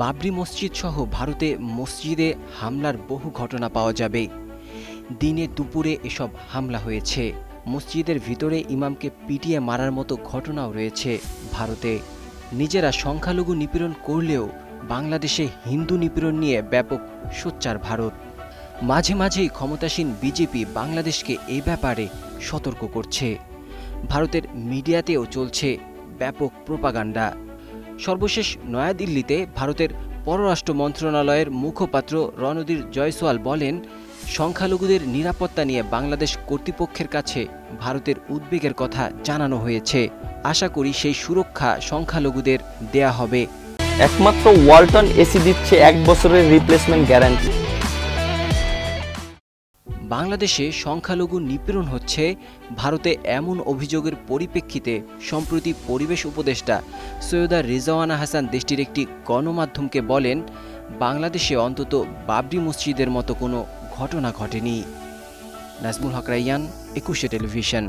বাবরি মসজিদ সহ ভারতে মসজিদে হামলার বহু ঘটনা পাওয়া যাবে। দিনে দুপুরে এসব হামলা হয়েছে। মসজিদের ভিতরে ইমামকে পিটিয়ে মারার মতো ঘটনাও রয়েছে ভারতে। নিজেরা সংখ্যালঘু নিপীড়ন করলেও বাংলাদেশে হিন্দু নিপীড়ন নিয়ে ব্যাপক সোচ্চার ভারত। মাঝে মাঝেই ক্ষমতাসীন বিজেপি বাংলাদেশকে এই ব্যাপারে সতর্ক করছে। ভারতের মিডিয়াতেও চলছে ব্যাপক প্রোপাগান্ডা। সর্বশেষ নয়াদিল্লিতে ভারতের পররাষ্ট্র মন্ত্রণালয়ের মুখপাত্র রণদীর জয়সওয়াল বলেন, সংখ্যালঘুদের নিরাপত্তা নিয়ে বাংলাদেশ কর্তৃপক্ষের কাছে ভারতের উদ্বেগের কথা জানানো হয়েছে। আশা করি সেই সুরক্ষা সংখ্যালঘুদের দেয়া হবে। একমাত্র ওয়ালটন এসি দিচ্ছে এক বছরের রিপ্লেসমেন্ট গ্যারান্টি বাংলাদেশে সংখ্যালঘু নিপীড়ন হচ্ছে, ভারতে এমন অভিযোগের পরিপ্রেক্ষিতে সম্প্রতি পরিবেশ উপদেষ্টা সৈয়দা রেজাওয়ানা হাসান দেশটির একটি গণমাধ্যমকে বলেন, বাংলাদেশে অন্তত বাবরি মসজিদের মতো কোনো ঘটনা ঘটেনি। নাজমুল হকরাইয়ান একুশে টেলিভিশন।